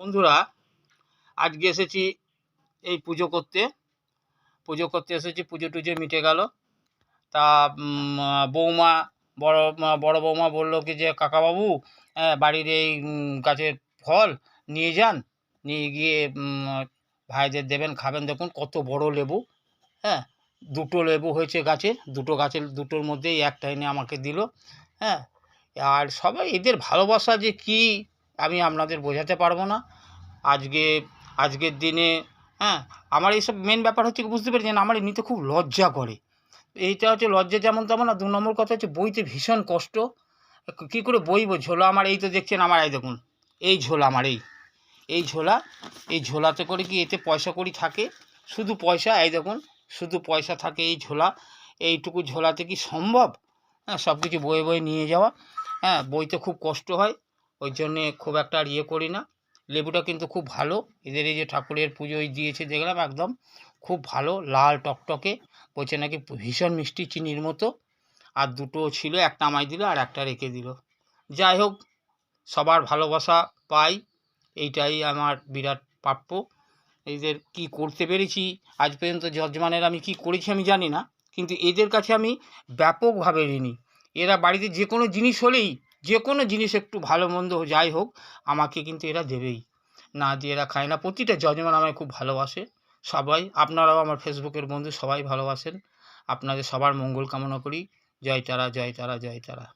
বন্ধুরা আজকে এসেছি এই পুজো করতে। পুজো করতে এসেছি পুজো টুজো মিটে গেল। তা বৌমা বড় বড় বৌমা বলল কি যে কাকাবাবু হ্যাঁ, বাড়ির এই গাছের ফল নিয়ে যান। নিয়ে গিয়ে ভাইদের দেবেন খাবেন। দেখুন কত বড় লেবু। হ্যাঁ দুটো লেবু হয়েছে গাছে। দুটো গাছের দুটোর মধ্যেই একটা এনে আমাকে দিল। হ্যাঁ আর সবাই এদের ভালোবাসা যে কী আমি আপনাদের বোঝাতে পারব না। আজকে, আজকের দিনে হ্যাঁ আমার এইসব মেন ব্যাপার হচ্ছে বুঝতে পেরেছেন? আমার নিতে খুব লজ্জা করে। এইটা হচ্ছে লজ্জা যেমন তেমন, আর দু নম্বর কথা হচ্ছে বইতে ভীষণ কষ্ট। কী করে বইবো? ঝোলা আমার এই তো দেখছেন, আমার এই দেখুন, এই ঝোলা আমার, এই এই ঝোলা, এই ঝোলাতে করে কি এতে পয়সা কড়ি থাকে? শুধু পয়সা, এই দেখুন, শুধু পয়সা থাকে এই ঝোলা। এইটুকু ঝোলাতে কি সম্ভব? হ্যাঁ সব কিছু বয়ে বয়ে নিয়ে যাওয়া। হ্যাঁ বইতে খুব কষ্ট হয়। ওই জন্যে খুব একটা আর ইয়ে করি না। লেবুটা কিন্তু খুব ভালো। এদের এই যে ঠাকুরের পুজোয় দিয়েছে, দেখলাম একদম খুব ভালো, লাল টকটকে। বলছে নাকি ভীষণ মিষ্টি চিনির মতো। আর দুটো ছিল, একটা আমায় দিল আর একটা রেখে দিল। যাই হোক, সবার ভালোবাসা পাই। এইটাই আমার বিরাট প্রাপ্য। এদের কি করতে পেরেছি? আজ পর্যন্ত যজমানের আমি কি করেছি আমি জানি না। কিন্তু এদের কাছে আমি ব্যাপকভাবে ঋণী। এরা বাড়িতে যে কোনো জিনিস হলেই যে কোনো জিনিস একটু ভালো মন্দ যাই হোক, আমাকে কিন্তু এরা দেবেই। না দিয়ে এরা খায় না, প্রতিটা যজমান আমায় খুব ভালোবাসে, সবাই। আপনারাও আমার ফেসবুকের বন্ধু, সবাই ভালোবাসেন। আপনাদের সবার মঙ্গল কামনা করি। জয় তারা জয় তারা জয় তারা।